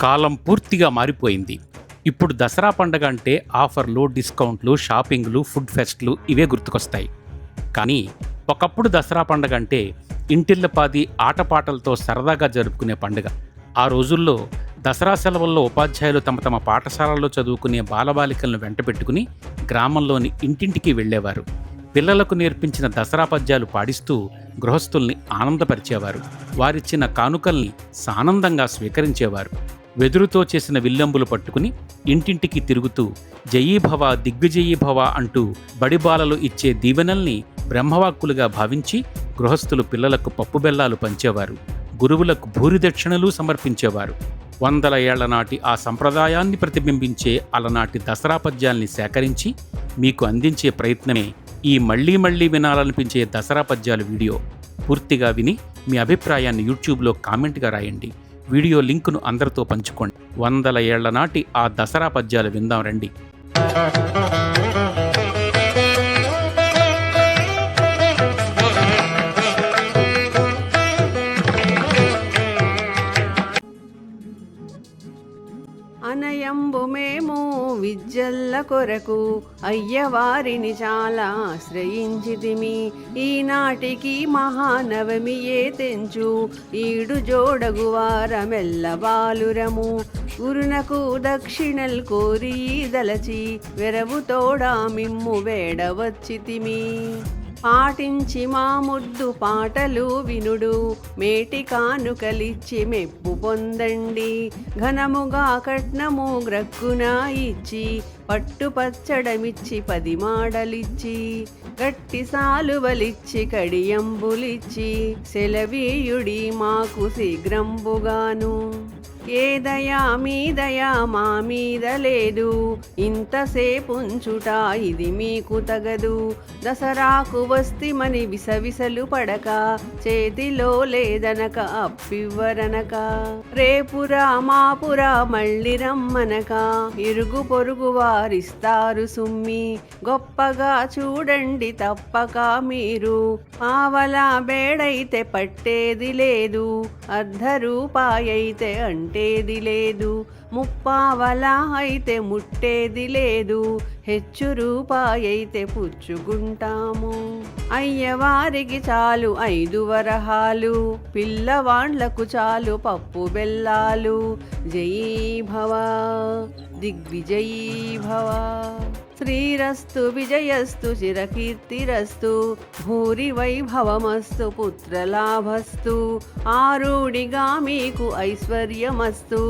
కాలం పూర్తిగా మారిపోయింది. ఇప్పుడు దసరా పండగ అంటే ఆఫర్లు డిస్కౌంట్లు షాపింగ్లు ఫుడ్ ఫెస్ట్లు ఇవే గుర్తుకొస్తాయి. కానీ ఒకప్పుడు దసరా పండగ అంటే ఇంటిల్లపాది ఆటపాటలతో సరదాగా జరుపుకునే పండుగ. ఆ రోజుల్లో దసరా సెలవుల్లో ఉపాధ్యాయులు తమ తమ పాఠశాలల్లో చదువుకునే బాలబాలికలను వెంట పెట్టుకుని గ్రామంలోని ఇంటింటికి వెళ్ళేవారు. పిల్లలకు నేర్పించిన దసరా పద్యాలు పాడిస్తూ గృహస్థుల్ని ఆనందపరిచేవారు. వారిచ్చిన కానుకల్ని సానందంగా స్వీకరించేవారు. వెదురుతో చేసిన విల్లంబులు పట్టుకుని ఇంటింటికి తిరుగుతూ జయీభవ దిగ్విజయీభవ అంటూ బడిబాలలు ఇచ్చే దీవెనల్ని బ్రహ్మవాక్కులుగా భావించి గృహస్థులు పిల్లలకు పప్పు బెల్లాలు పంచేవారు గురువులకు భూరిదక్షిణలు సమర్పించేవారు. వందల ఏళ్ళ నాటి ఆ సంప్రదాయాన్ని ప్రతిబింబించే అలనాటి దసరా పద్యాల్ని సేకరించి మీకు అందించే ప్రయత్నమే ఈ మళ్ళీ మళ్ళీ వినాలనిపించే దసరా పద్యాలు వీడియో. పూర్తిగా విని మీ అభిప్రాయాన్ని యూట్యూబ్లో కామెంట్గా రాయండి. వీడియో లింకును అందరితో పంచుకోండి. వందల ఏళ్ళ నాటి ఆ దసరా పద్యాలు విందాం రండి. విద్యల్ల కొరకు అయ్యవారిని చాలా ఆశ్రయించితిమి. ఈనాటికి మహానవమి ఏ తెంచు? ఈడు జోడగు వారమెల్లవాలురము గురునకు దక్షిణల్ కోరి దలచి వెరవు తోడా మిమ్ము వేడవచ్చితిమి పాటించి మా ముద్దు పాటలు వినుడు. మేటి కానుకలిచ్చి మెప్పు పొందండి. ఘనముగా కట్నము గ్రక్కున ఇచ్చి పట్టుపచ్చడమిచ్చి పది మాడలిచ్చి గట్టి సాలువలిచ్చి కడియంబులిచ్చి సెలవీయుడి మాకు శీఘ్రంబుగాను. ఏ దయా మీ దయా మా మీద లేదు. ఇంతసేపు ఉంచుట ఇది మీకు తగదు. దసరాకు వస్తిమని విసవిసలు పడక. చేతిలో లేదనక అప్పివ్వరనక. రేపురా మాపురా మళ్ళీ రమ్మనక. ఇరుగు పొరుగు వారిస్తారు సుమ్మి. గొప్పగా చూడండి తప్పక మీరు. పావలా బేడైతే పట్టేది లేదు. అర్ధ రూపాయైతే అంటేది లేదు. ముప్పావలా అయితే ముట్టేది లేదు. హెచ్చు రూపాయైతే పుచ్చుకుంటాము. అయ్యవారికి చాలు ఐదు వరహాలు. పిల్లవాండ్లకు చాలు పప్పు బెల్లాలు. జయీ భవ దిగ్విజయీ భవ శ్రీరస్తు విజయస్తు చిరకీర్తిరస్తు భూరి వైభవమస్తు పుత్రలాభస్తు ఆరుడిగా మీకు ఐశ్వర్యమస్తు.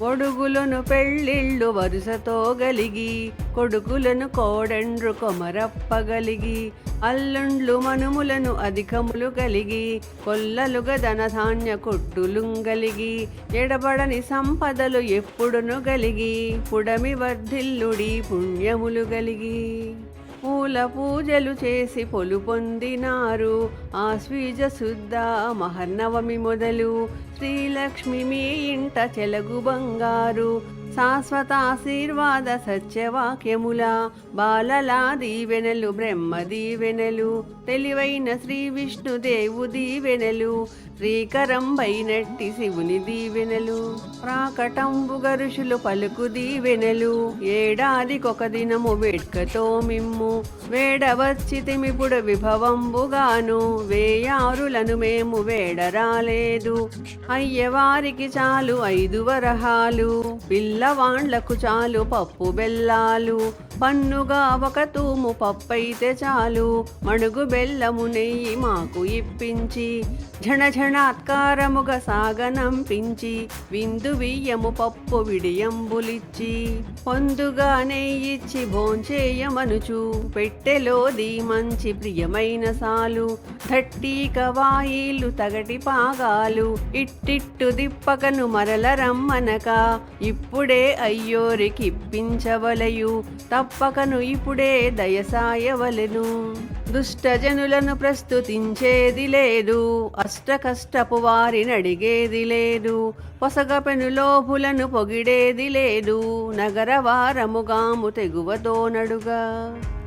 కొడుగులను పెళ్ళిళ్ళు వరుసతో గలిగి కొడుకులను కోడండ్రు కొమరప్పగలిగి అల్లుండ్లు మనుములను అధికములు కలిగి కొల్లలుగా ధనధాన్య కొట్టులుంగలిగి ఎడబడని సంపదలు ఎప్పుడును గలిగి పుడమి వర్ధిల్లుడి పుణ్యములు గలిగి. పూల పూజలు చేసి పొలు పొందినారు ఆశ్వీజ శుద్ధ మహర్నవమి మొదలు శ్రీలక్ష్మి మీ ఇంట చెలగు బంగారు శాశ్వత ఆశీర్వాద సత్యవాక్యముల బాలలా దీవెనలు బ్రహ్మ దీవెనలు తెలివైన శ్రీ విష్ణుదేవు దీవెనలు శ్రీకరంబైనట్టి శివుని దీవెనలు ప్రాకటంబు గరుషులు పలుకు దీవెనలు ఏడాదికొక దినము వేడ్కతో మిమ్ము వేడవచ్చితిమిపుడు విభవంబుగాను వేయారులను మేము వేడరాలేదు. అయ్యవారికి చాలు ఐదు వరహాలు పిల్లవాండ్లకు చాలు పప్పు బెల్లాలు పన్నుగా ఒక తూము పప్పైతే చాలు మణుగు బెల్లము నెయ్యి మాకు ఇప్పించి ఝణఝణాత్కారముగా సాగనంపించి విందు వియ్యము పప్పు విడియంబులిచ్చి పొందుగా నెయ్యిచ్చి భోంచేయమనుచు పెట్టెలోది మంచి ప్రియమైన సాలు థట్టీక వాయిలు తగటి పాగాలు తిట్టు దిప్పకను మరల రమ్మనక. ఇప్పుడే అయ్యోరికిప్పించవలయు తప్పకను ఇప్పుడే దయసాయవలెను. దుష్టజనులను ప్రస్తుతించేది లేదు. అష్ట కష్టపు వారిని అడిగేది లేదు. పొసగ పెనులోపులను పొగిడేది లేదు. నగర వారముగాము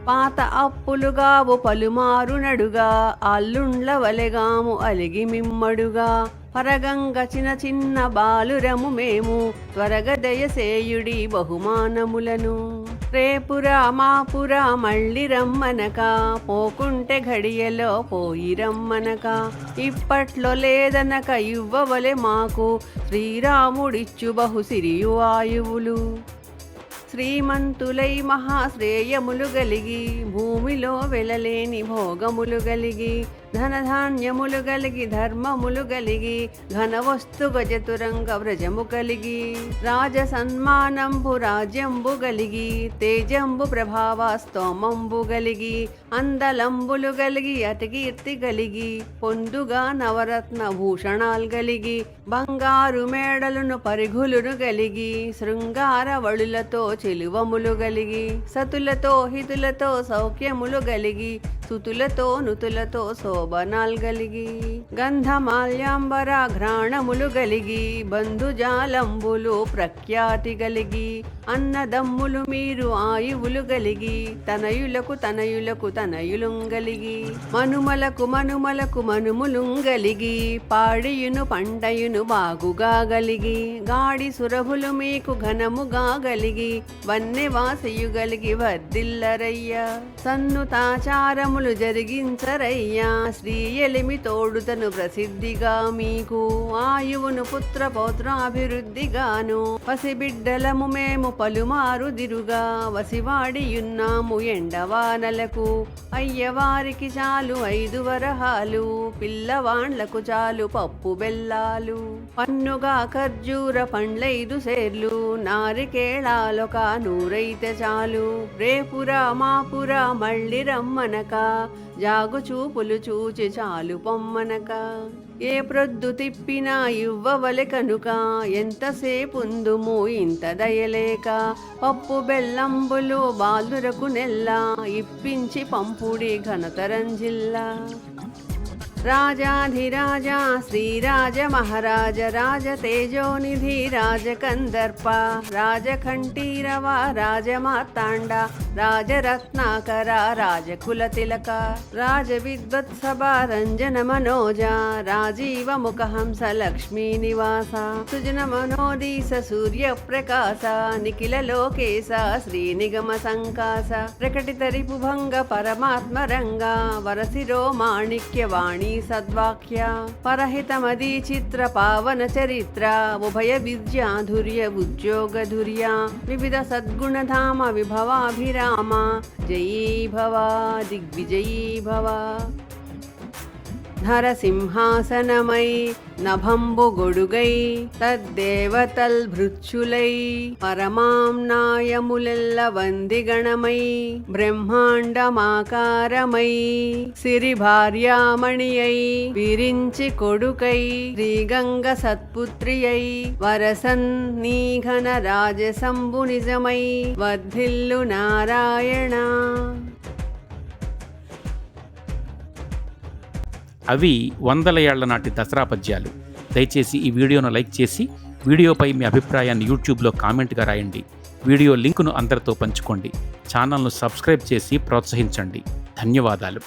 పాత అప్పులుగావు పలుమారునడుగా అల్లుండ్ల వలెగాము అలిగి మిమ్మడుగా. పరగంగ చిన్న చిన్న బాలురము మేము త్వరగ దయసేయుడి బహుమానములను. రేపురా మాపురా మళ్ళీ రమ్మనక. పోకుంటే ఘడియలో పోయి రమ్మనక. ఇప్పట్లో లేదనక ఇవ్వవలె మాకు శ్రీరాముడిచ్చు బహు సిరియు ఆయువులు. శ్రీమంతులై మహాశ్రేయములు గలిగి భూమిలో వెలలేని భోగములు గలిగి ధనధాన్యములు గలిగి ధర్మములు గలిగి ఘనవస్తు గజతురంగ వ్రజము కలిగి రాజ సన్మానంబు రాజ్యంబు గలిగి తేజంబు ప్రభావ స్తోమంబు గలిగి అందలంబులు గలిగి అతికీర్తి గలిగి పొందుగా నవరత్న భూషణాలు గలిగి బంగారు మేడలను పరిఘులును గలిగి శృంగార వళులతో చెలువములు గలిగి సతులతో హితులతో సౌఖ్యములు గలిగి సుతులతో నుతులతో శోభనాల్ గలిగి గంధమాల్యాంబర ఘ్రాణములు గలిగి బంధుజాలంబులు ప్రఖ్యాతి గలిగి అన్నదమ్ములు మీరు ఆయువులు గలిగి తనయులకు తనయులకు తనయులుంగలిగి మనుమలకు మనుమలకు మనుములుంగలిగి పాడియును పండయును బాగుగా గలిగి గాడి సురభులు మీకు ఘనముగా గలిగి వన్నె వాసయు గలిగి వర్దిల్లరయ్యా సన్నుతాచారములు జరిగించరయ్యా. శ్రీ ఎలిమి తోడుతను ప్రసిద్ధిగా మీకు. ఆయువును పుత్ర పౌత్రాభివృద్ధిగాను. పసిబిడ్డలము మేము పలుమారు దిరుగా వసివాడియున్నాము ఎండవానలకు అయ్యవారికి చాలు ఐదు వరహాలు. పిల్లవాండ్లకు చాలు పప్పు బెల్లాలు. పన్నుగా ఖర్జూర పండ్లైదు సేర్లు. నారికేళాలొక నూరైతే చాలు. రేపురా మాపురా మళ్ళీ రమ్మనక. జాగుచూపులు చూచి చాలు పొమ్మనక. ఏ ప్రొద్దు తిప్పినా ఇవ్వవలె కనుక ఎంతసేపుందుము ఇంత దయలేక. పప్పు బెల్లంబులు బాలురకు నెల్ల ఇప్పించి పంపుడి ఘనతరంజిల్లా రాజాధిరాజా శ్రీరాజ మహారాజ రాజ తేజోనిధి రాజ కందర్ప రాజకంఠీరవ రాజమార్తాండ రాజరత్నాకర రాజకుల తిలక రాజ విద్వత్సభ రంజన మనోజ రాజీవ ముఖహంస లక్ష్మీ నివాస సుజన మనోదీస సూర్య ప్రకాశ నిఖిల లోకేశ శ్రీ నిగమ సంకాస ప్రకటిత రిపుభంగ పరమాత్మ రంగ వరసిరో మాణిక్య सद्वाक्या। परहितमदीचित्रपावनचरित्रा उभय विद्याधुर्य उद्योगधुर्या विविध सद्गुणधाम विभवाभिरामा। जयी भवा दिग्विजयी भव। నరసింహాసనమై నభంబు గొడుగై తద్దేవతల్ భృత్యులై పరమాంనాయములెల్ల వందిగణమై బ్రహ్మాండమాకారమై సిరి భార్యామణియై విరించి కొడుకై శ్రీగంగ సత్పుత్రియై వరసన్ నీఘన రాజసంబు నిజమై వర్ధిల్లు నారాయణ అవి వందల ఏళ్ళ నాటి దసరా పద్యాలు. దయచేసి ఈ వీడియోను లైక్ చేసి వీడియోపై మీ అభిప్రాయాన్ని యూట్యూబ్లో కామెంట్గా రాయండి. వీడియో లింకును అందరితో పంచుకోండి. ఛానల్ను సబ్స్క్రైబ్ చేసి ప్రోత్సహించండి. ధన్యవాదాలు.